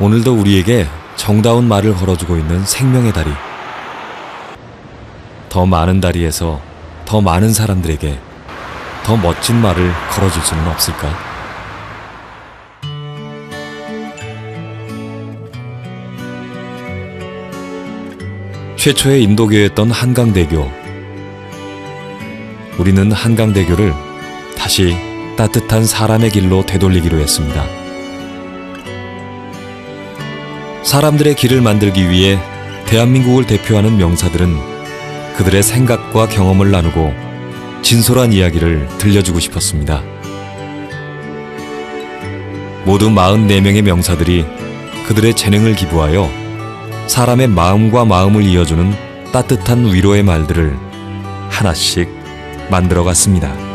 오늘도 우리에게 정다운 말을 걸어주고 있는 생명의 다리. 더 많은 다리에서 더 많은 사람들에게 더 멋진 말을 걸어줄 수는 없을까? 최초의 인도교였던 한강대교. 우리는 한강대교를 다시 따뜻한 사람의 길로 되돌리기로 했습니다. 사람들의 길을 만들기 위해 대한민국을 대표하는 명사들은 그들의 생각과 경험을 나누고 진솔한 이야기를 들려주고 싶었습니다. 모두 44명의 명사들이 그들의 재능을 기부하여 사람의 마음과 마음을 이어주는 따뜻한 위로의 말들을 하나씩 만들어 갔습니다.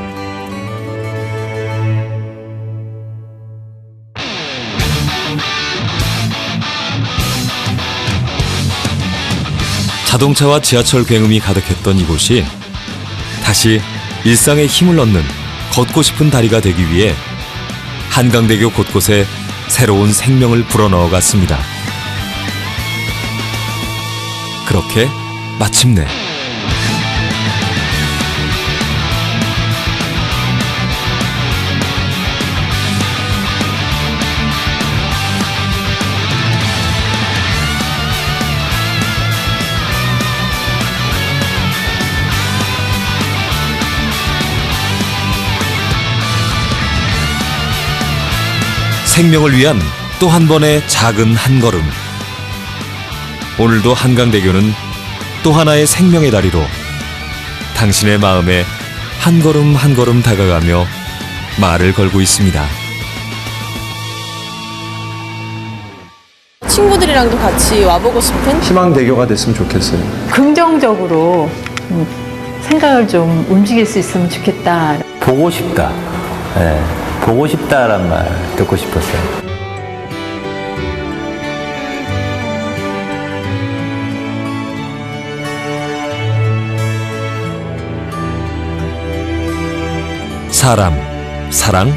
자동차와 지하철 굉음이 가득했던 이곳이 다시 일상에 힘을 얻는 걷고 싶은 다리가 되기 위해 한강대교 곳곳에 새로운 생명을 불어넣어 갔습니다. 그렇게 마침내 생명을 위한 또 한 번의 작은 한 걸음. 오늘도 한강대교는 또 하나의 생명의 다리로 당신의 마음에 한 걸음 한 걸음 다가가며 말을 걸고 있습니다. 친구들이랑도 같이 와보고 싶은 희망 대교가 됐으면 좋겠어요. 긍정적으로 음, 생각을 좀 움직일 수 있으면 좋겠다. 보고 싶다. 예, 보고 싶다란 말 듣고 싶었어요. 사람, 사랑,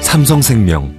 삼성생명.